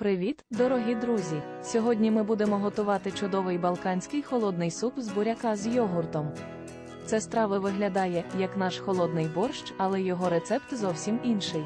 Привіт, дорогі друзі! Сьогодні ми будемо готувати чудовий балканський холодний суп з буряка з йогуртом. Це страва виглядає як наш холодний борщ, але його рецепт зовсім інший.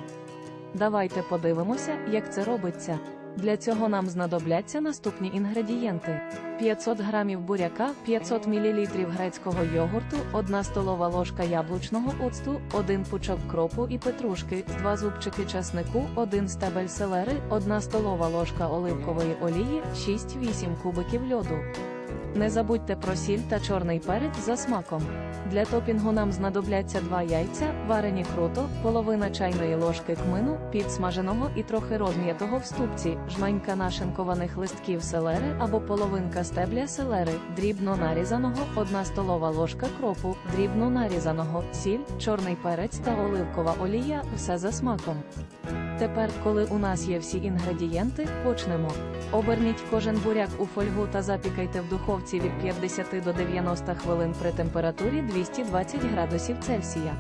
Давайте подивимося, як це робиться. Для цього нам знадобляться наступні інгредієнти: 500 г буряка, 500 мл грецького йогурту, 1 столова ложка яблучного оцту, 1 пучок кропу і петрушки, 2 зубчики часнику, 1 стебель селери, 1 столова ложка оливкової олії, 6-8 кубиків льоду. Не забудьте про сіль та чорний перець за смаком. Для топінгу нам знадобляться 2 яйця, варені круто, половина чайної ложки кмину, підсмаженого і трохи розм'ятого в ступці, жменька нашинкованих листків селери або половинка стебля селери, дрібно нарізаного, 1 столова ложка кропу, дрібно нарізаного, сіль, чорний перець та оливкова олія, все за смаком. Тепер, коли у нас є всі інгредієнти, почнемо. Оберніть кожен буряк у фольгу та запікайте в духовці від 50 до 90 хвилин при температурі 220 градусів Цельсія.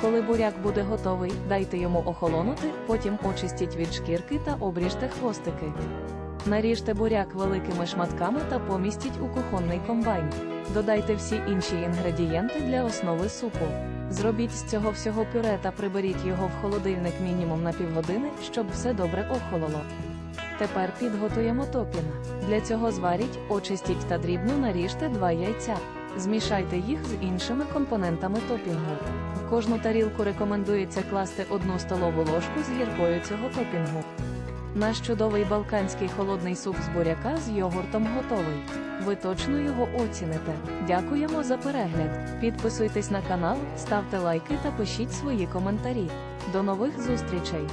Коли буряк буде готовий, дайте йому охолонути, потім очистіть від шкірки та обріжте хвостики. Наріжте буряк великими шматками та помістіть у кухонний комбайн. Додайте всі інші інгредієнти для основи супу. Зробіть з цього всього пюре та приберіть його в холодильник мінімум на півгодини, щоб все добре охололо. Тепер підготуємо топінг. Для цього зваріть, очистіть та дрібно наріжте два яйця. Змішайте їх з іншими компонентами топінгу. В кожну тарілку рекомендується класти одну столову ложку з гіркою цього топінгу. Наш чудовий балканський холодний суп з буряка з йогуртом готовий. Ви точно його оціните. Дякуємо за перегляд. Підписуйтесь на канал, ставте лайки та пишіть свої коментарі. До нових зустрічей!